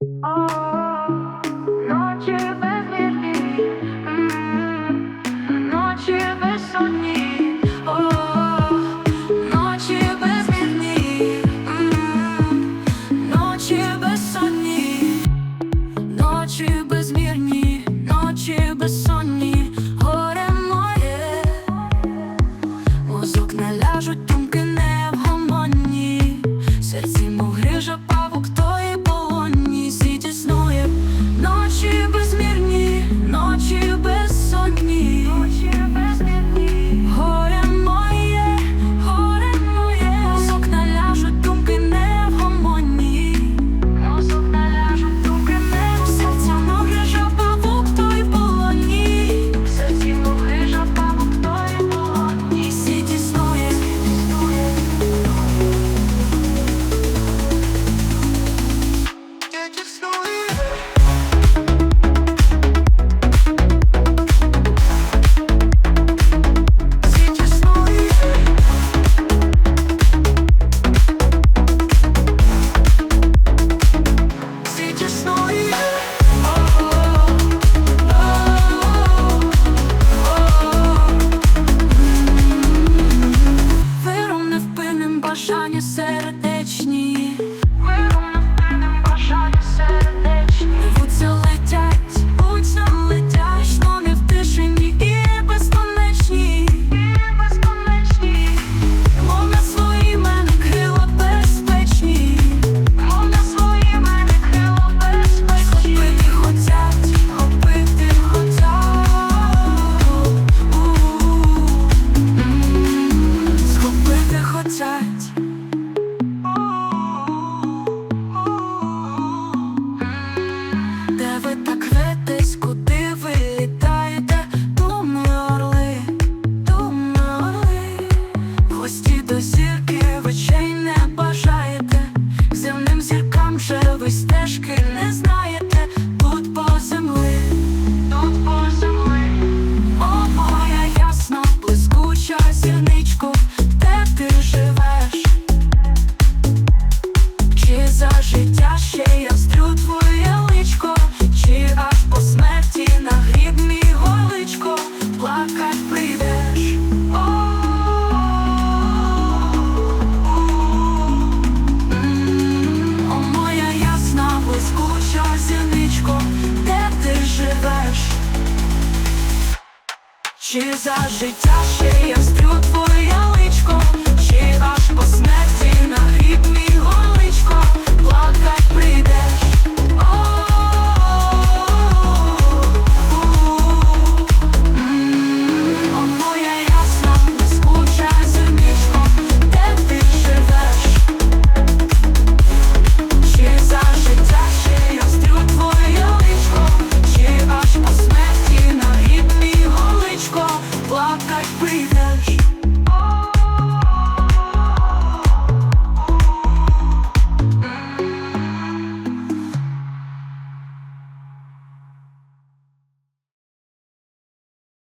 Ночі безвірні, ночі безсонні, ночі безвірні, ночі безсонні, ночі безмірні, ночі безсонні, горе моє, мозок не ляжуть, думки не в гомоні, серці. сердечні. там же ви стежки не знаєте, тут по землі, тут по земли, обоя ясно, блискуча зірничку, де ти живеш, чи за життя ще я? Чи за життя ще я сплю твоя? breathing